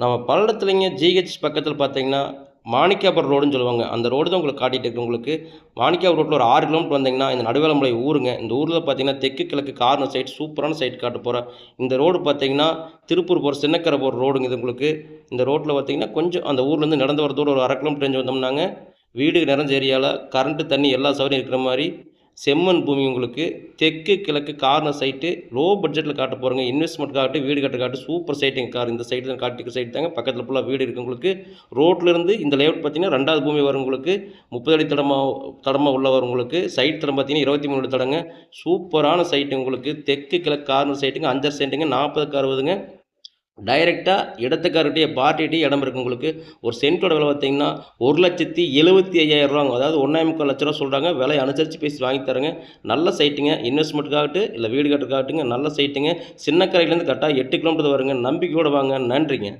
நம்ம பல்லடத்துலைங்க ஜிஹெச் பக்கத்தில் பார்த்தீங்கன்னா மாணிக்காபுரம் ரோடுன்னு சொல்லுவாங்க. அந்த ரோடு தான் உங்களுக்கு காட்டிகிட்டு இருக்கு உங்களுக்கு. மாணிக்காபுரம் ரோட்டில் ஒரு ஆறு கிலோமீட்டர் வந்தீங்கன்னா இந்த நடுவேலமலை ஊருங்க. இந்த ஊரில் பார்த்தீங்கன்னா தெற்கு கிழக்கு கார்னர் சைட் சூப்பரான சைட் காட்ட போகிறேன் இந்த ரோடு பார்த்தீங்கன்னா திருப்பூர் போகிற சின்னக்கரை போகிற ரோடுங்க இது உங்களுக்கு. இந்த ரோட்டில் பார்த்தீங்கன்னா கொஞ்சம் அந்த ஊர்லேருந்து நடந்து வர தூரம் ஒரு அரை கிலோமீட்டர் வந்தோம்னாங்க. வீடு நிறைஞ்ச ஏரியாவில் கரண்ட்டு தண்ணி எல்லா சௌகரியம் இருக்கிற மாதிரி செம்மண் பூமி உங்களுக்கு தெற்கு கிழக்கு கார்னர் சைட்டு லோ பட்ஜெட்டில் காட்ட போகிறோங்க இன்வெஸ்ட்மெண்ட் காட்டு வீடு கட்ட காட்டு சூப்பர் சைட்டுங்க கார் இந்த சைடு தான் காட்டிக்கிற சைடு தாங்க. பக்கத்தில் ஃபுல்லாக வீடு இருக்குது உங்களுக்கு. ரோட்லேருந்து இந்த லேஅவுட் பார்த்தீங்கன்னா ரெண்டாவது பூமி வரும் உங்களுக்கு. முப்பது அடி தடமாக தடமாக உள்ள வரும் உங்களுக்கு. சைட் தடம் பார்த்தீங்கன்னா இருபத்தி மூணு அடி தடங்க. சூப்பரான சைட்டு உங்களுக்கு. தெற்கு கிழக்கு கார்னர் சைட்டுங்க அஞ்சரை சென்ட்டுங்க நாற்பதுக்கு அறுபதுங்க. டைரெக்டாக இடத்துக்காரர்கிட்டயே பார்ட்டிகிட்டே இடம் இருக்குது உங்களுக்கு. ஒரு சென்ட்டோட விலை பார்த்தீங்கன்னா ஒரு லட்சத்தி எழுபத்தி ஐயாயிரம் ரூபாங்க. அதாவது ஒன்றே முக்கால் லட்ச ரூபா சொல்கிறாங்க விலை அனுசரித்து பேசி வாங்கி தரங்க. நல்ல சைட்டுங்க இன்வெஸ்ட்மெண்ட்டுக்காகட்டு இல்லை வீடு கட்டுறதுக்காகட்டுங்க நல்ல சைட்டுங்க சின்ன கரையிலேருந்து கரெக்டாக எட்டு கிலோமீட்டர் வருங்க. நம்பிக்கையோடு வாங்க. நன்றிங்க.